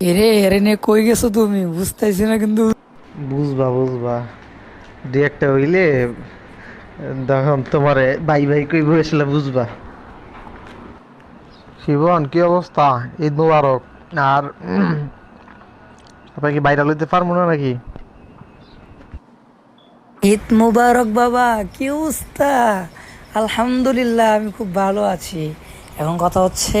এরে এরে নে কই গেছো তুমি? বুঝতেছি না কিন্তু। বুঝবা বুঝবা। দু একটা হইলে তখন তোমারে বাই বাই কই বসলে বুঝবা। শিবন কি অবস্থা? ঈদ মুবারক। আর আপনার কি বাইরে লইতে পারব না নাকি? ঈদ মুবারক বাবা কি অবস্থা? আলহামদুলিল্লাহ আমি খুব ভালো আছি। এখন কথা হচ্ছে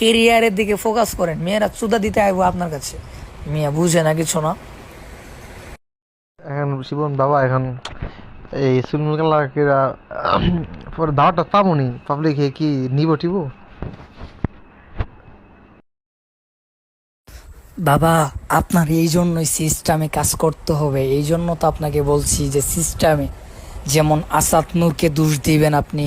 কেরিয়ারের দিকে ফোকাস করেন। মেয়েরা চুদা দিতে আইবো আপনার কাছে। মিয়া বুঝে না কিছু না। এখন শিবন বাবা এখন এই চুলমুল কালার কেরা পরে দাওয়াটা পাবনি পাবলিক কি নিব টিব? বাবা আপনার এই জন্যই সিস্টেমে কাজ করতে হবে। এই জন্য তো আপনাকে বলছি যে সিস্টেমে যেমন আসাদ নূরকে দোষ দিবেন আপনি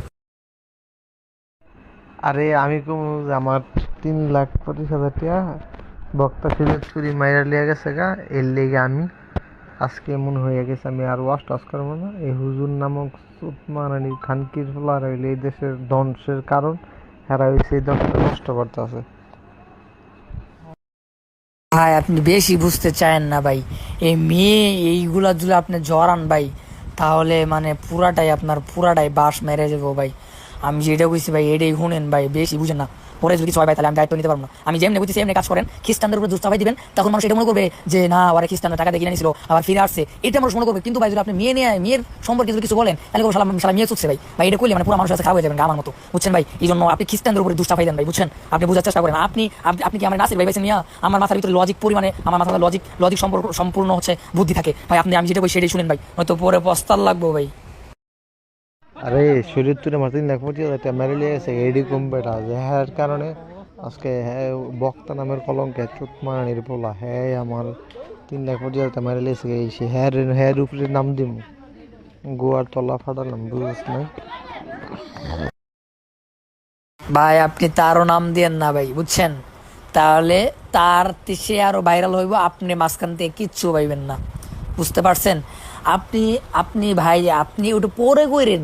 আরে আমি কম আমার তিন লাখ পঁচিশ হাজার টাকা বক্তা সিলেক্ট করি মাইরা লিয়া গেছে গা, এর লেগে আমি আজকে এমন হয়ে গেছে, আমি আর ওয়াশ টাস করব না। এই হুজুর নামক সুতমানানি খানকির ফলার হইলে এই দেশের ধ্বংসের কারণ হেরা হয়েছে এই দেশটা নষ্ট করতেছে। ভাই, আপনি বেশি বুঝতে চায়েন না ভাই। এই মেয়ে এইগুলা যদি আপনি জড়ান ভাই, তাহলে মানে পুরাটাই আপনার পুরাটাই বাস মেরে যাব ভাই। আমি যেটা বুঝছি ভাই, এটাই শুনেন ভাই, বেশি বুঝেন না। পরে যদি কিছু হয় ভাই, তাহলে আমি দায়িত্ব নিতে পারব না। আমি যেমনি বুঝছি, সেমনি কাজ করেন। খ্রিস্টানদের উপরে দুষ্টাভাই দিবেন, তখন মানুষ এটা মনে করবে যে, না ওরা খ্রিস্টানরা টাকা দিয়ে নিয়েছিল আবার ফিরে আসছে। এটা মানুষ মনে করবে। কিন্তু ভাই, যদি আপনি মেয়ে নিয়ে, মেয়ের সম্পর্কে যদি কিছু বলেন, তাহলে সালাম সালাম মেয়ে চুকছে ভাই। ভাই, এটা করলে মানে পুরো মানুষের কাছে হয়ে যাবেন আমার মতো। বুঝছেন ভাই? এই জন্য আপনি খ্রিস্টানদের উপরে দুষ্টাভাই দেন ভাই, বুঝছেন? আপনি বোঝার চেষ্টা করেন। আপনি আপনি- কি আমার নাসির ভাই বেছে নিয়ে? আমার মাথার ভিতরে লজিক পরিমাণে আমার মাথার লজিক লজিক সম্পর্ক সম্পূর্ণ হচ্ছে বুদ্ধি থাকে। ভাই, আপনি আমি যেটা বই সেটাই শুনেন ভাই। হয়তো পরে পস্তার লাগবো ভাই। আরে, শরীর তুলে আমার তিন লাখ পঁচিশ হাজার টাকা মেরে লিয়ে গেছে এডি কম্পিউটার যে হ্যার কারণে আজকে হ্যাঁ বক্তা নামের কলঙ্কে চুতমারানির পোলা হ্যাঁ আমার তিন লাখ হাজার টাকা মেরে লিয়েছে এই সে হ্যার উপরে নাম দিম। গোয়ার তলা ফাটালাম বুঝিস না? ভাই, আপনি তারও নাম দিয়েন না ভাই, বুঝছেন? তাহলে তার সে আরও ভাইরাল হইব, আপনি মাঝখান থেকে কিচ্ছু পাইবেন না। বুঝতে পারছেন? আপনি আপনি ভাই, আপনি ওটা পরে কইরেন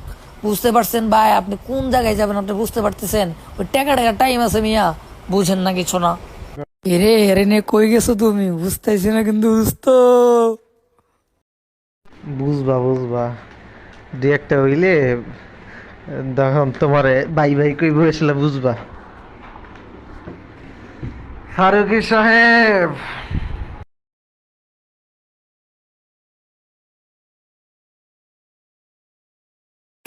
বুঝতে পারছেন ভাই? আপনি কোন জায়গায় যাবেন? আপনি বুঝতে পারতেছেন? ওই টাকা টাকা টাইম আছে মিয়া। বুঝেন না কিছু না। এরে এরে নিয়ে কই গেছো তুমি? বুঝতেছি না কিন্তু বুঝতো। বুঝবা বুঝবা। দু একটা হইলে তখন তোমারে বাই বাই কই বসলে বুঝবা। ফারুকি সাহেব!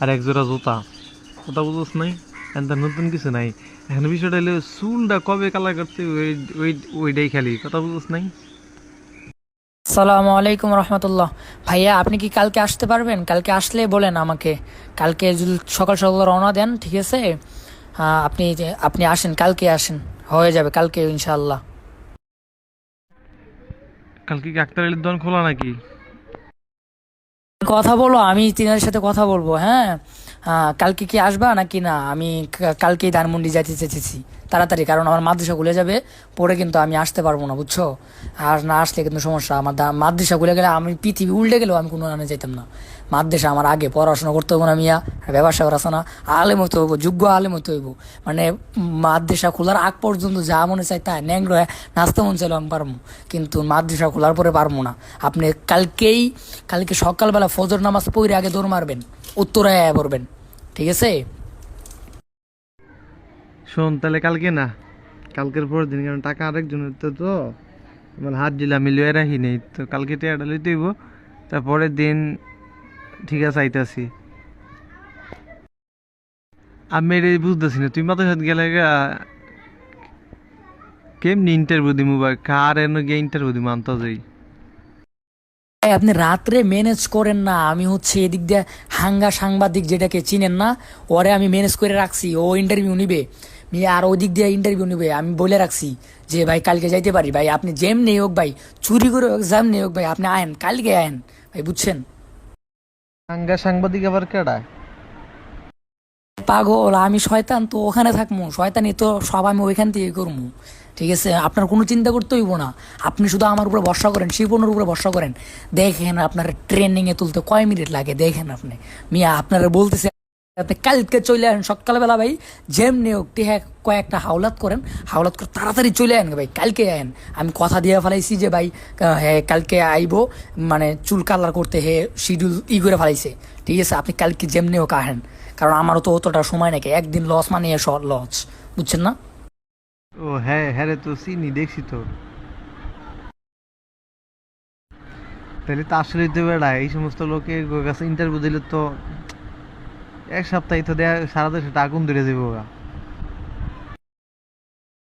আর এক জোড়া জুতা। কথা বুঝোস নাই? এনতে নতুন কিছু নাই। এখন বিষয়টা হলো চুলটা কবে কালার করতে ওই ওই ওইটাই খালি। কথা বুঝোস নাই? আসসালামু আলাইকুম রহমতুল্লাহ। ভাইয়া আপনি কি কালকে আসতে পারবেন? কালকে আসলে বলেন আমাকে। কালকে যদি সকাল সকাল রওনা দেন ঠিক আছে? আপনি আপনি আসেন কালকে আসেন। হয়ে যাবে কালকে ইনশাআল্লাহ। কালকে কি আক্তার আলীর দোকান খোলা নাকি? কথা বলো আমি তিনার সাথে কথা বলব হ্যাঁ? আহ, কালকে কি আসবা নাকি না? আমি কালকেই ধানমন্ডি যাইতে চেয়েছি তাড়াতাড়ি কারণ আমার মাদ্রাসা খুলে যাবে পরে কিন্তু আমি আসতে পারব না বুঝছ? আর না আসলে কিন্তু সমস্যা আমার মাদ্রাসা খুলে গেলে আমি পৃথিবী উল্টে গেলেও আমি কোনো আনে যাইতাম না। মাদ্রাসা আমার আগে পড়াশোনা করতে হব না মিয়া ব্যবসা করা না। আলেম হতে হইব, যোগ্য আলেম হতে হইব। মানে মাদ্রাসা খোলার আগ পর্যন্ত যা মনে চাই তাই। ন্যাংর নাচতে মন চাইলেও আমি পারব কিন্তু মাদ্রাসা খোলার পরে পারব না। আপনি কালকেই, কালকে সকালবেলা ফজর নামাজ পড়ে আগে দৌড় মারবেন, উত্তরায় পড়বেন। ঠিক আছে? শোন, তাহলে কালকে না, কালকের পর দিন, কারণ টাকা আরেকজনের তো তো, আমার হাত দিলা মিলিয়ে রাখি নেই, তো কালকে টেয়াটা লইতে হইব, তারপরের দিন ঠিক আছে, আইতাছি। আমি এটা বুঝতেছি না, তুই মাথার সাথে গেলে কেমনি ইন্টারভিউ দিমু বা কার এনে গিয়ে ইন্টারভিউ দিমু আনতে যাই আপনি রাত্রে ম্যানেজ করেন না, আমি হচ্ছে এদিক দিয়ে হাঙ্গা সাংবাদিক যেটাকে চিনেন না, ওরে আমি ম্যানেজ করে রাখছি, ও ইন্টারভিউ নিবে, নিয়ে আর ওই দিক দিয়ে ইন্টারভিউ নিবে, আমি বলে রাখছি যে, ভাই, কালকে যাইতে পারি, ভাই, আপনি যেম নেই হোক ভাই, চুরি করে হোক জ্যাম নেই হোক ভাই, আপনি আয়েন, কালকে আয়েন, ভাই, বুঝছেন? সাংবাদিক পাগল, আমি শয়তান, তো ওখানে থাকব শয়তানি তো সব আমি ওইখান থেকে করব ঠিক আছে? আপনার কোনো চিন্তা করতে হইব না। আপনি শুধু আমার উপরে ভরসা করেন, শিবনের উপরে ভরসা করেন। দেখেন আপনার ট্রেনিংয়ে তুলতে কয় মিনিট লাগে, দেখেন আপনি। মিয়া, আপনারা বলতেছে কালকে চলে আসেন সকালবেলা ভাই। যেমনি হোক টিহা কয়েকটা হাওলাত করেন, হাওলাত করে তাড়াতাড়ি চলে আন ভাই, কালকে আয়েন। আমি কথা দিয়ে ফেলাইছি যে ভাই হ্যাঁ কালকে আইবো মানে চুল কালার করতে হে শিডিউল ই করে ফেলাইছে। ঠিক আছে, আপনি কালকে যেমনি হোক আহেন, কারণ আমারও তো অতটা সময় নাকি একদিন লস মানে লস বুঝছেন না? ও হ্যাঁ হ্যাঁ রে, তো চিনি, দেখছি তো। তাহলে তো আসলে তো বেড়া এই সমস্ত লোকের কাছে ইন্টারভিউ দিলে তো এক সপ্তাহে তো দেয়া সারা দেশে আগুন ধরে যাব গা।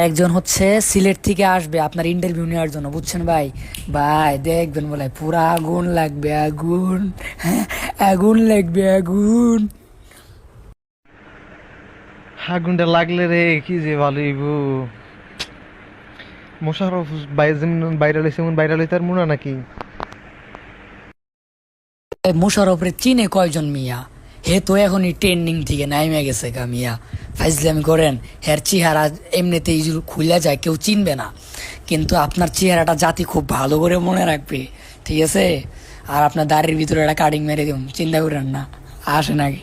একজন হচ্ছে সিলেট থেকে আসবে আপনার ইন্টারভিউ নেওয়ার জন্য বুঝছেন ভাই? ভাই দেখবেন বলে পুরা আগুন লাগবে আগুন হ্যাঁ আগুন লাগবে আগুন। আগুনটা লাগলে রে কি যে ভালো ইবু মোশারফ বাইরে লইছে এমন বাইরে লইতে আর মুনা নাকি? মুশারফরে চিনে কয়জন মিয়া? হে তো এখনই ট্রেন্ডিং থেকে নাইমে গেছে গা মিয়া। ফাইজলামি করেন, হের চেহারা এমনিতেই খুলে যায়, কেউ চিনবে না। কিন্তু আপনার চেহারাটা জাতি খুব ভালো করে মনে রাখবে, ঠিক আছে? আর আপনার দাড়ির ভিতরে একটা কাটিং মেরে দিন চিন্তা করেন না আসে নাকি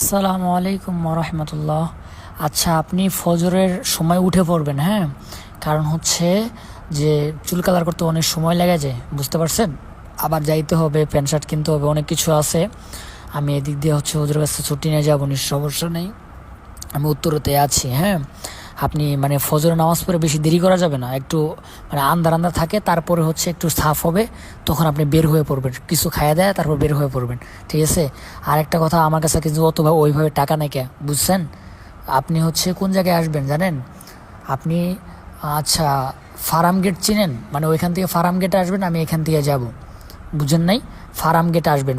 আসসালামু আলাইকুম রহমতুল্লাহ। আচ্ছা আপনি ফজরের সময় উঠে পড়বেন হ্যাঁ? কারণ হচ্ছে যে চুল কালার করতে অনেক সময় লেগে যায়, বুঝতে পারছেন? আবার যাইতে হবে, প্যান্ট শার্ট কিনতে হবে, অনেক কিছু আছে। আমি এদিক দিয়ে হচ্ছে ওদের কাছে ছুটি নিয়ে যাব, নিশ্চয় সমস্যা নেই। আমি উত্তরতে আছি হ্যাঁ? আপনি মানে ফজরের নামাজ পড়ে বেশি দেরি করা যাবে না, একটু মানে আন্দার আন্দার থাকে, তারপরে হচ্ছে একটু সাফ হবে, তখন আপনি বের হয়ে পড়বেন, কিছু খাইয়ে দেয়, তারপর বের হয়ে পড়বেন, ঠিক আছে? আর একটা কথা, আমার কাছে কিন্তু অত ওইভাবে টাকা নেই কে, বুঝছেন? আপনি হচ্ছে কোন জায়গায় আসবেন জানেন? আপনি আচ্ছা ফার্ম গেট চিনেন? মানে ওইখান থেকে ফার্ম গেটে আসবেন, আমি এখান থেকে যাব, বুঝেন নাই? ফার্ম গেটে আসবেন।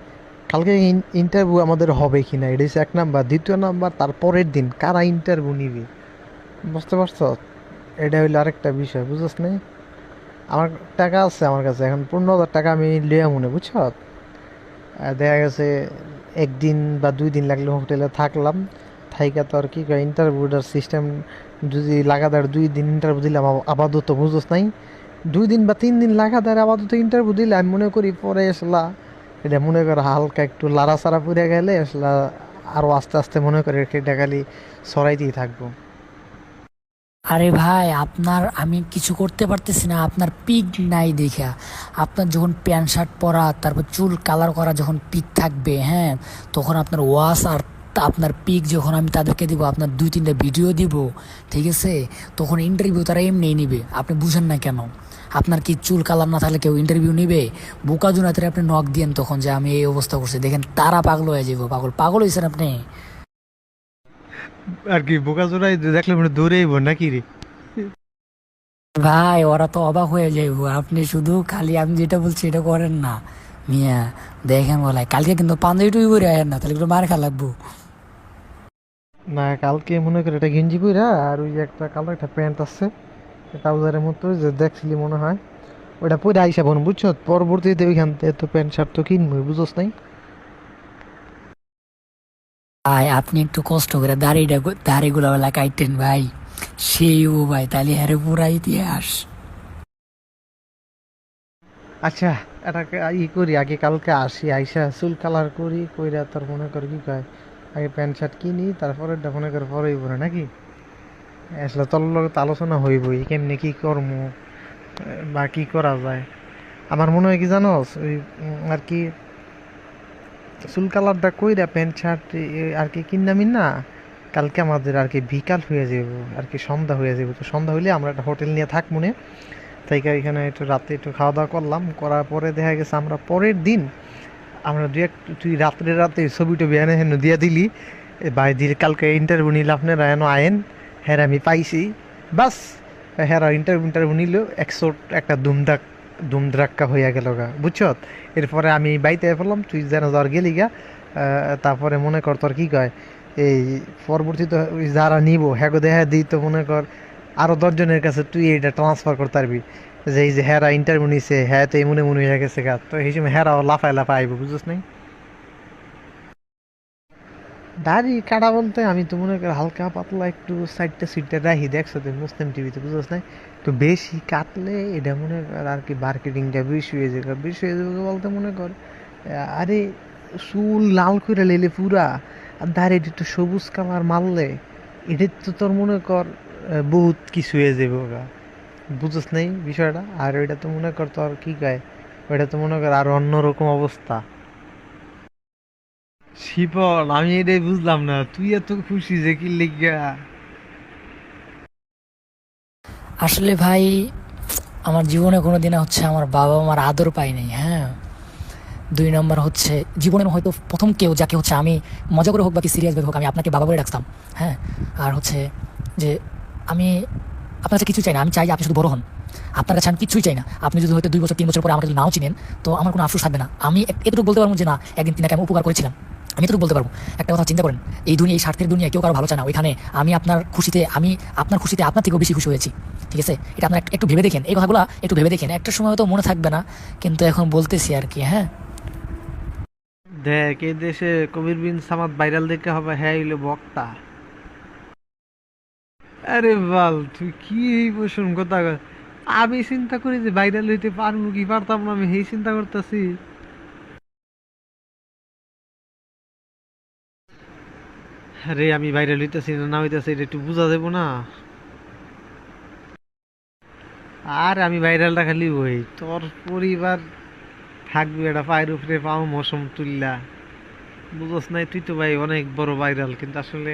কালকে ইন্টারভিউ আমাদের হবে কি না এটা এক নাম্বার। দ্বিতীয় নাম্বার তার পরের দিন কারা ইন্টারভিউ নিবে? বুঝতে পারছ? এটা হইল আরেকটা বিষয় বুঝছ নাই আমার টাকা আছে আমার কাছে, এখন পনেরো হাজার টাকা আমি লিয়া মনে, বুঝছ? দেখা গেছে একদিন বা দুই দিন লাগলে হোটেলে থাকলাম, থাইকা তো আর কি ইন্টারভিউটার সিস্টেম যদি লাগাতার দুই দিন ইন্টারভিউ দিলাম আপাতত বুঝোস নাই? দুই দিন বা তিন দিন লাগাতার আপাতত ইন্টারভিউ দিলে আমি মনে করি পরে আসলা এটা মনে করো হালকা একটু লাড়াচাড়া পড়ে গেলে আসলা আরও আস্তে আস্তে মনে করে সেটা খালি সরাইতেই থাকব। আরে ভাই, আপনার আমি কিছু করতে পারতেছি না, আপনার পিক নাই দেখা আপনার যখন প্যান্ট শার্ট পরা, তারপর চুল কালার করা যখন পিক থাকবে হ্যাঁ তখন আপনার ওয়াশ আর আপনার পিক যখন আমি তাদেরকে দিব, আপনার দুই তিনটা ভিডিও দিব, ঠিক আছে? তখন ইন্টারভিউ তারা এমনি নিবে, আপনি বুঝেন না কেন? আপনার কি চুল কালার না থাকলে কেউ ইন্টারভিউ নিবে? বোকা জুনাতে আপনি নক দিয়েন তখন যে আমি এই অবস্থা করছি। দেখেন তারা পাগল হয়ে যাব পাগল। পাগল হয়েছেন আপনি? আর কি বোকা জোড়াই দেখলে মানে দৌড়েইব নাকি রে? ভাই ওরা তো অবাক হয়ে যাইব। আপনি শুধু খালি আমি যেটা বলছি এটা করেন না। মিয়া দেখেন বলাই কালকে কিন্তু পাঞ্জাবি টুই করে আয়েন না তাহলে একটু মার খা লাগবো। না কালকে মনে করে এটা গেঞ্জি পইরা আর ওই একটা কালো একটা প্যান্ট আছে। ট্রাউজারের মতো যে দেখছিলি মনে হয়। ওটা পরে আইসা বোন বুঝছ? পরবর্তীতে ওইখান থেকে তো প্যান্ট শার্ট তো কিনবই বুঝোস নাই? ভাই আপনি একটু কষ্ট করে দাড়িটা দাড়িগুলো কাইটেন ভাই। সেই ও ভাই তাহলে হ্যারে পুরা ইতিহাস। আচ্ছা এটা ই করি আগে কালকে আসি আইসা চুল কালার করি কইরা তোর মনে কর কি কয় আগে প্যান্ট শার্ট কিনি তারপরে মনে কর পরেই পরে নাকি? আসলে তোর লগত আলোচনা হইবই, কেমনে কি কর্ম, বা কি করা যায়। আমার মনে হয় কি জানোস, ওই আর কি চুল কালারটা কইরা প্যান্ট, শার্ট আর কি কিনামি না কালকে আমাদের আর কি বিকাল হয়ে যাব আর কি সন্ধ্যা হয়ে যাব তো সন্ধ্যা হইলে আমরা একটা হোটেল নিয়ে থাক মনে। তাই এখানে একটু রাতে একটু খাওয়া দাওয়া করলাম, করার পরে দেখা গেছে আমরা পরের দিন আমরা দু এক, তুই রাত্রে রাতে ছবি টবি এনে হেন দিয়া দিলি। ভাই দিলে কালকে ইন্টারভিউ নিলে আপনারা, এন আয়েন। হ্যাঁ আমি পাইছি। বাস হ্যাঁ ইন্টারভিউ ইন্টারভিউ নিল, একশো একটা দুমদাক দুমদ্রাক্কা হইয়া গেল গা বুঝছত এরপরে আমি বাইতে পড়লাম তুই যেন জ্বর গেলি গা তারপরে মনে কর তোর কী কয়, এই পরবর্তীতে যারা নিব হ্যাগো দেখা দিই তো মনে কর, আরও দশজনের কাছে তুই এটা ট্রান্সফার করতে পারবি। যে এই যে হ্যারা ইন্টারভিউ নিছে হ্যাঁ তো এই মনে মনে হয়ে গেছে গা, তো এই সময় হ্যারাও লাফায় লাফায় আইব, বুঝছিস নাই? দাড়ি কাটা বলতে আমি তো মনে করি হালকা পাতলা একটু সাইডটা সিটটা রাখি দেখছ তুই মুসলিম টিভিতে বুঝছিস নাই? তো বেশি কাটলে এটা মনে কর আর কি মার্কেটিংটা বেশি হয়ে যাবে। বেশি হয়ে যাবে বলতে মনে কর আরে চুল লাল করে লেলে পুরা, আর দাড়ি একটু সবুজ কালার মারলে, এটা তো তোর মনে কর বহুত কিছু হয়ে যাবে ওরা বুঝছ নাই বিষয়টা? আর ওইটা তো মনে কর তোর কি কয়, ওইটা তো মনে কর আর অন্যরকম অবস্থা। শিপল, আমি এটাই বুঝলাম না। তুই এত খুশি যে কি লিগা আসলে ভাই, আমার জীবনে কোনো দিনে হচ্ছে আমার বাবা মার আদর পাই নাই হ্যাঁ? দুই নম্বর হচ্ছে, জীবনের হয়তো প্রথম কেউ যাকে হচ্ছে আমি মজা করে হোক বা কি সিরিয়াস হোক, আমি আপনাকে বাবা বলে ডাকতাম হ্যাঁ? আর হচ্ছে যে আমি আপনার কাছে কিছু চাই না, আমি চাই আপনি শুধু বড় হন। আপনার কাছে আমি কিছুই চাই না। আপনি যদি হয়তো দুই বছর, তিন বছর পরে আমাকে যদি নাও চিনেন, তো আমার কোনো আফসোস থাকবে না। আমি এতটুকু বলতে পারব যে না, একদিন তিনাকে আমি উপকার করেছিলাম। আমি এতটুকু বলতে পারব। একটা কথা চিন্তা করেন, এই দুনিয়া, এই স্বার্থের দুনিয়া কেউ কারও ভালো চায় না। ওইখানে আমি আপনার খুশিতে, আমি আপনার খুশিতে আপনার থেকেও বেশি খুশি হয়েছি। ঠিক আছে? এটা আপনার একটু ভেবে দেখেন। এই কথাগুলো একটু ভেবে দেখেন। একটা সময় তো মনে থাকবে না, কিন্তু এখন বলতেছি আর কি হ্যাঁ? দেখ, এই দেশে কবির বিন সামাদ ভাইরাল দেখে হবে হ্যাঁ হইল বক্তা। আরে বাল, তুই কি এই বসুন কথা আমি চিন্তা করি যে ভাইরাল হইতে পারব কি পারতাম না, আমি সেই চিন্তা করতেছি। আরে আমি ভাইরাল হইতেছি না না হইতেছি, এটা একটু বোঝা যাব না। আর আমি ভাইরালটা খালি হই তোর পরিবার থাকবে এটা পায়ের উপরে পাও মৌসুম তুললা বুঝস নাই, তুই তো ভাই অনেক বড় ভাইরাল, কিন্তু আসলে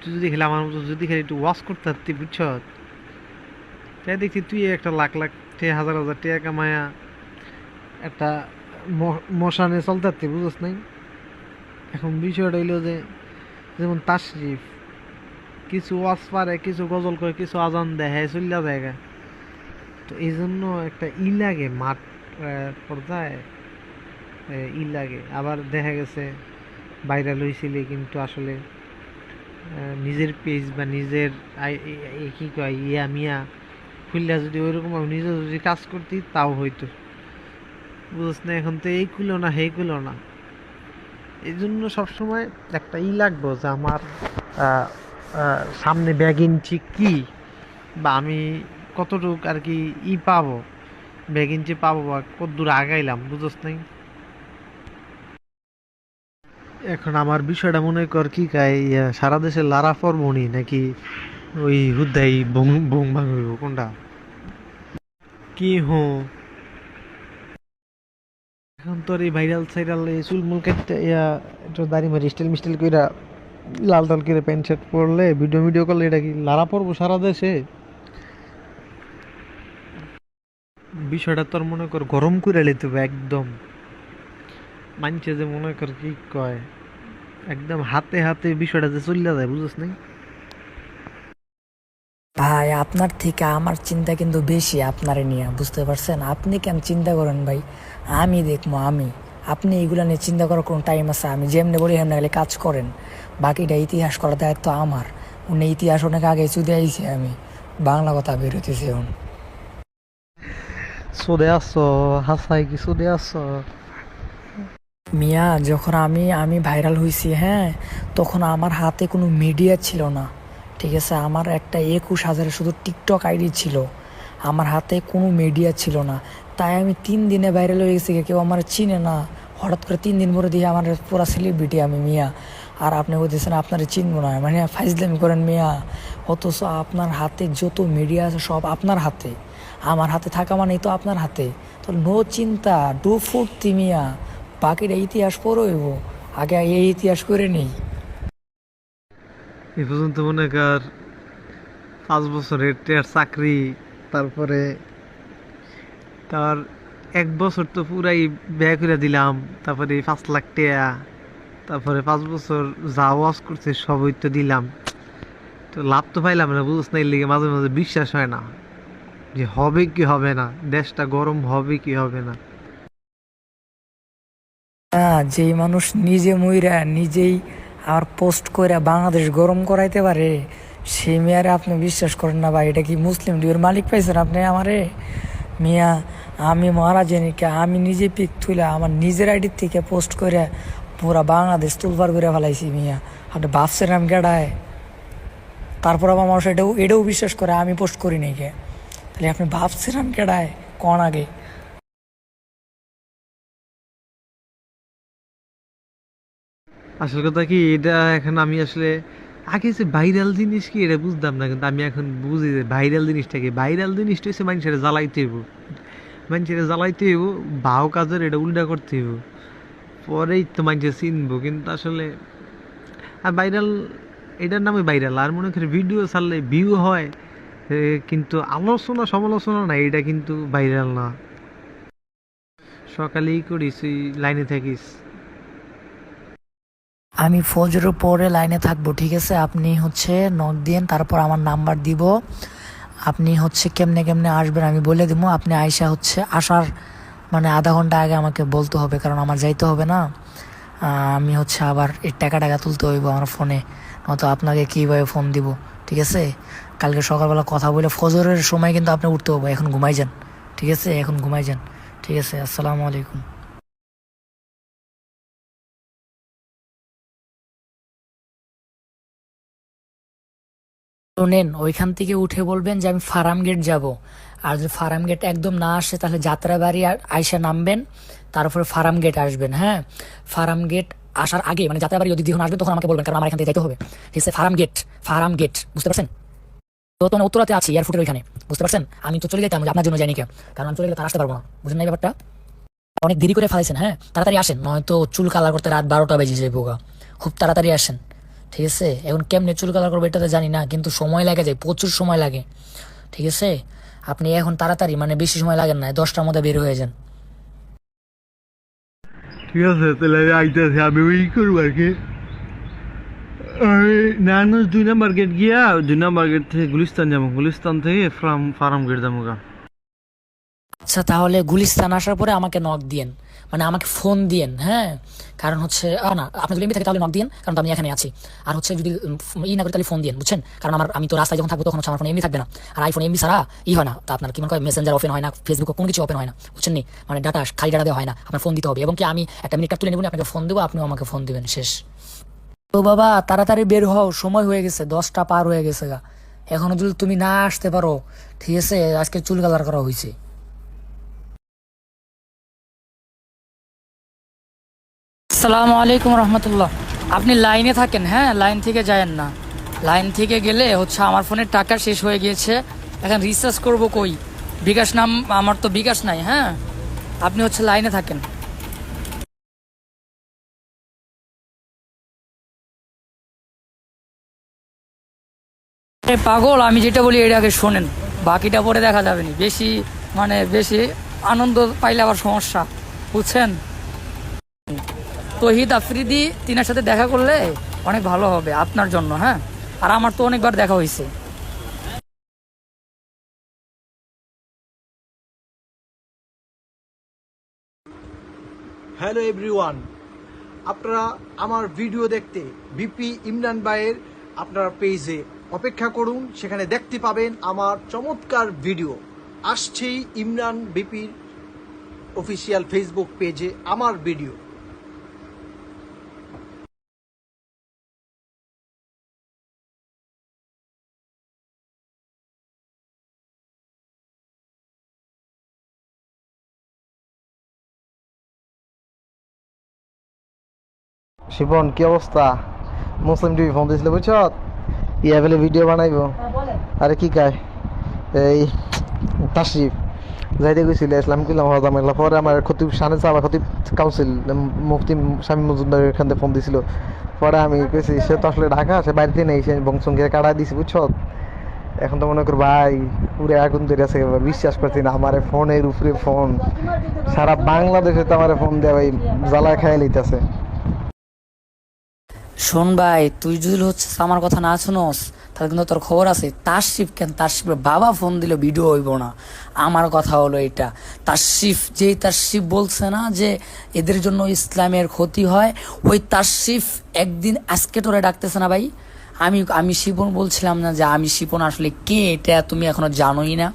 তুই যদি খেলে আমার মতো যদি খেলে একটু ওয়াশ করতে পারতি, বুঝছ? তাই দেখছি তুই একটা লাখ লাখ টে হাজার হাজার টাকা কামায়া একটা মশানে চলতে পারতি, বুঝস নাই? এখন বিষয়টা হইল যে যেমন তাশরিফ, কিছু ওয়াজ পারে, কিছু গজল করে কিছু আজান দেয় হ্যাঁ চল্লা জায়গা তো এই জন্য একটা ই লাগে মাঠ পর্যায়ে ই লাগে। আবার দেখা গেছে ভাইরাল হয়েছিলে কিন্তু আসলে নিজের পেজ বা নিজের কি কয়, ইয়া মিয়া খুললে যদি ওইরকম নিজে যদি কাজ করতি, তাও হইতো। বুঝছ না, এখন তো এই খুলো না, সেই খুলো না। এই জন্য সবসময় একটা ই লাগবো যে আমার সামনে ব্যাগ ইঞ্চি কি? বা আমি কতটুক আর কি ই পাবো? ব্যাগ ইঞ্চি পাবো বা কতদূর আগাইলাম বুঝছ নাই? এখন আমার বিষয়টা মনে কর কি কাই সারা দেশে লারা ফরমনি নাকি ওই হুদাই বং বং ভাঙ কোনটা? কি হো এখন এই ভাইরাল সাইরাল এই কাটতে ইয়া একটু দাড়ি মারি স্টাইল মিস্টাইল কইরা লাল টাল প্যান্ট শার্ট পরলে ভিডিও ভিডিও করলে এটা কি লারা সারা দেশে? বিষয়টা তোর মনে কর গরম করে হবে একদম। মানছে যে মনে কর কি কয়, একদম হাতে হাতে বিষয়টা যে চলে যায় বুঝছ নাই? ভাই, আপনার থেকে আমার চিন্তা কিন্তু বেশি আপনারে নিয়ে, বুঝতে পারছেন? আপনি কেন চিন্তা করেন ভাই? আমি দেখব আমি। আপনি এগুলো নিয়ে চিন্তা করার কোনো টাইম আছে? আমি যেমনি বলি হেমনি গেলে কাজ করেন। বাকিটা ইতিহাস করার দায়িত্ব আমার। উনি ইতিহাস অনেক আগে চুদে আইছি আমি বাংলা কথা বেরোতেছে এখন। সোদে আসছো হাসাই কি সোদে আসছো মিয়া যখন আমি আমি ভাইরাল হয়েছি হ্যাঁ তখন আমার হাতে কোনো মিডিয়া ছিল না। ঠিক আছে আমার একটা একুশ হাজারে শুধু টিকটক আইডি ছিল। আমার হাতে কোনো মিডিয়া ছিল না। তাই আমি তিন দিনে ভাইরাল হয়ে গেছি, কেউ আমার চিনে না। হঠাৎ করে তিন দিন পরে দিয়ে আমার পুরা সেলিব্রিটি আমি, মিয়া। আর আপনি বলতেছেন, আপনার চিনবো না। মানে ফাইজলামি করেন, মিয়া। অথচ আপনার হাতে যত মিডিয়া আছে, সব আপনার হাতে। আমার হাতে থাকা মানেই তো আপনার হাতে। তো নো চিন্তা ডু ফুর্তি, মিয়া। বাকিটা ইতিহাস পড়ইব আগে এই ইতিহাস করে নেই। এ পর্যন্ত মনে কর পাঁচ বছরের চাকরি, তারপরে তার এক বছর তো পুরাই ব্যয় করে দিলাম, তারপরে পাঁচ লাখ টাকা, তারপরে পাঁচ বছর যা ওয়াজ করছে সবই তো দিলাম। তো লাভ তো পাইলাম না, বুঝছ না, এর মাঝে মাঝে বিশ্বাস হয় না। যে হবে কি হবে না, দেশটা গরম হবে কি হবে না। যেই মানুষ নিজে মইরা নিজেই আর পোস্ট করে বাংলাদেশ গরম করাইতে পারে সে মেয়ারে আপনি বিশ্বাস করেন না ভাই, এটা কি মুসলিম লীগের মালিক পাইছেন আপনি আমারে? মিয়া, আমি মহারাজনীকে আমি নিজে পিক তুলে আমার নিজের আইডির থেকে পোস্ট করে পুরা বাংলাদেশ তুলবার করে ফেলাইছি মিয়া। আপনি ভাবছেন আমি গেড়ায়? তারপর আবার মানুষ এটাও এটাও বিশ্বাস করে, আমি পোস্ট করি নাই কে? তাহলে আপনি ভাবছেন আমি কেডায় কন আগে? আসল কথা কি, এটা এখন আমি আসলে আগে যে ভাইরাল জিনিস কি, এটা বুঝতাম না, কিন্তু আমি এখন বুঝি যে ভাইরাল জিনিসটা কি। ভাইরাল জিনিসটা হচ্ছে মানুষের জ্বালাইতে হইব। মানুষের জ্বালাইতে হইব ভাও কাজের এটা উল্টা করতে হইব। পরেই তো মানুষের চিনবো, কিন্তু আসলে আর ভাইরাল এটার নামে ভাইরাল আর মনে করি ভিডিও ছাড়লে ভিউ হয় কিন্তু আলোচনা সমালোচনা না এটা কিন্তু ভাইরাল না। সকালেই করিস লাইনে থাকিস। আমি ফজর পরে লাইনে থাকব, ঠিক আছে? আপনি হচ্ছে নক দিন তারপর আমার নাম্বার দিব। আপনি হচ্ছে কেমনে কেমনে আসবেন আমি বলে দিব। আপনি আয়সা হচ্ছে আসার মানে আধা ঘণ্টা আগে আমাকে বলতে হবে, কারণ আমার যাইতে হবে না। আমি হচ্ছে আবার এই টাকা টাকা তুলতে হইব আমার ফোনে। নয়তো আপনাকে কীভাবে ফোন দিব, ঠিক আছে? কালকে সকালবেলা কথা বলে ফজরের সময় কিন্তু আপনি উঠতে হবে এখন ঘুমাই যান, ঠিক আছে? এখন ঘুমাই যান, ঠিক আছে? আসসালামু আলাইকুম। শোনেন ওইখান থেকে উঠে বলবেন যে আমি ফার্ম গেট যাব। আর যদি ফার্ম গেট একদম না আসে, তাহলে যাত্রাবাড়ি আর আইসা নামবেন তারপরে ফার্ম গেট আসবেন হ্যাঁ? ফার্ম গেট আসার আগে মানে যাত্রাবাড়ি যদি যখন আসবেন তখন আমাকে বলবেন, কারণ আমার এখান থেকে যাইতে হবে। ফার্ম গেট ফার্ম গেট, বুঝতে পারছেন? তো তোমার উত্তরাতে আছি এয়ারপোর্টের ওইখানে, বুঝতে পারছেন? আমি তো চলে যেতাম আপনার জন্য জানি কে কারণ আমি চলে গেলে আসতে পারব না। বুঝলেন না ব্যাপারটা? অনেক দেরি করে ফেলাইছেন হ্যাঁ? তাড়াতাড়ি আসেন, নয়তো চুল কালার করতে রাত বারোটা বেজে যাবে বোকা খুব তাড়াতাড়ি আসেন। ঠিক আছে? এখন কেমনে চুল কালার করব এটা তো জানি না, কিন্তু সময় লাগে যায় প্রচুর সময় লাগে। ঠিক আছে? আপনি এখন তাড়াতাড়ি মানে বেশি সময় লাগেন না, দশটার মধ্যে বের হয়ে যান। ঠিক আছে, তাহলে আমি আইতেছি, আমি ওই করব আর কি। নানুষ দুই নাম্বার গেট গিয়া দুই নাম্বার গেট থেকে গুলিস্তান যাব, গুলিস্তান থেকে ফার্ম ফার্ম গেট যাব গা। আচ্ছা তাহলে গুলিস্তান আসার পরে আমাকে নক দিয়েন। মানে আমাকে ফোন দিয়েন হ্যাঁ? কারণ হচ্ছে না, আপনার যদি এমনি থাকে তাহলে নক দিয়েন, কারণ আমি এখানে আছি। আর হচ্ছে যদি ই না করি তাহলে ফোন দিয়েন, বুঝছেন? কারণ আমার, আমি তো রাস্তায় যখন থাকব তখন আমার ফোন এমনি থাকবে না। আর আইফোন এমনি ছাড়া ই হয় না। তা আপনার কি মনে হয় মেসেঞ্জার ওপেন হয় না ফেসবুক কোনো কিছু ওপেন হয় না, বুঝছেন মানে ডাটা খালি ডাটা দেওয়া হয় না, আপনার ফোন দিতে হবে। এবং কি আমি একটা মিনিট তুলে নেব, আপনাকে ফোন দেবো, আপনিও আমাকে ফোন দেবেন, শেষ। তো বাবা, তাড়াতাড়ি বের হও, সময় হয়ে গেছে, দশটা পার হয়ে গেছে গা। এখনও যদি তুমি না আসতে পারো, ঠিক আছে? আজকে চুল কালার করা হয়েছে। আসসালামু আলাইকুম রহমতুল্লাহ। আপনি লাইনে থাকেন হ্যাঁ? লাইন থেকে যায়েন না। লাইন থেকে গেলে হচ্ছে আমার ফোনের টাকা শেষ হয়ে গিয়েছে। এখন রিচার্জ করব কই? বিকাশ নাম, আমার তো বিকাশ নাই হ্যাঁ? আপনি হচ্ছে লাইনে থাকেন। পাগল, আমি যেটা বলি এটা আগে শোনেন। বাকিটা পরে দেখা যাবে না। বেশি মানে বেশি আনন্দ পাইলে আবার সমস্যা, বুঝছেন? তহিদ আফ্রিদি, তিনার সাথে দেখা করলে অনেক ভালো হবে আপনার জন্য হ্যাঁ? আর আমার তো অনেকবার দেখা হয়েছে। হ্যালো এভরিওয়ান আপনারা আমার ভিডিও দেখতে বিপি ইমরান ভাইয়ের আপনার পেজে অপেক্ষা করুন। সেখানে দেখতে পাবেন আমার চমৎকার ভিডিও আসছেই ইমরান বিপির অফিসিয়াল ফেসবুক পেজে আমার ভিডিও শিপন কি অবস্থা? মুসলিম টিভি ফোন দিয়েছিল বুঝছ? ইয়া ফেলে ভিডিও বানাইব। আরে কি কায়? এই তাশরিফ যাইতে গেছিল ইসলাম কিলাম হজামিল্লা পরে আমার খতিব সানে সাবা খতিব কাউন্সিল মুফতি স্বামী মজুমদার এখান থেকে ফোন দিছিল। পরে আমি কইছি সে তো আসলে ঢাকা সে বাড়িতে নেই সে বংশঙ্গের কাটা দিছি বুঝছ? এখন তো মনে কর ভাই পুরো আগুন ধরে আছে বিশ্বাস করছি না আমার ফোনের উপরে ফোন। সারা বাংলাদেশে তো আমার ফোন দেয় ভাই জ্বালা খাইয়া লইতেছে। শোন ভাই, তুই যদি হচ্ছে আমার কথা না শুনোস, তাহলে কিন্তু তোর খবর আছে। তারশিফ কেন? তারশিফের বাবা ফোন দিলে ভিডিও হইব না। আমার কথা হলো এটা। তারশিফ যেই তারশিফ বলছে না যে এদের জন্য ইসলামের ক্ষতি হয়, ওই তারশিফ একদিন আজকে তোরে ডাকতেছে না ভাই? আমি আমি শিপন বলছিলাম না যে আমি শিপন আসলে কে এটা তুমি এখনও জানোই না।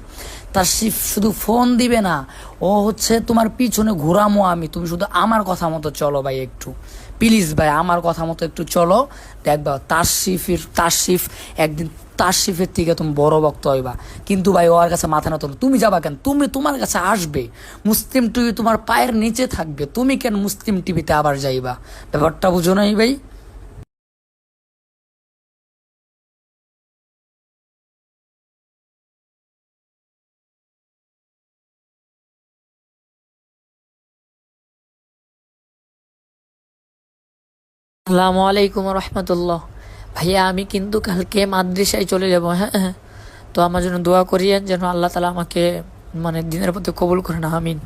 তার শিফ শুধু ফোন দিবে না। ও হচ্ছে তোমার পিছনে ঘোরামো আমি। তুমি শুধু আমার কথা মতো চলো ভাই একটু। প্লিজ ভাই, আমার কথা মতো একটু চলো। দেখবা তার তাসিফ একদিন তার শিফের থেকে তুমি বড় ভক্ত হইবা। কিন্তু ভাই ওর কাছে মাথা না। তোলো তুমি যাবা কেন? তুমি তোমার কাছে আসবে। মুসলিম টিভি তোমার পায়ের নিচে থাকবে। তুমি কেন মুসলিম টিভিতে আবার যাইবা? ব্যাপারটা বুঝো নাই ভাই? আসসালামু আলাইকুম রহমতুল্লাহ। ভাইয়া, আমি কিন্তু কালকে মাদ্রাসায় চলে যাব হ্যাঁ? হ্যাঁ তো আমার জন্য দোয়া করিয়েন যেন আল্লাহ তালা আমাকে মানে দিনের প্রতি কবুল করেন, আমিন।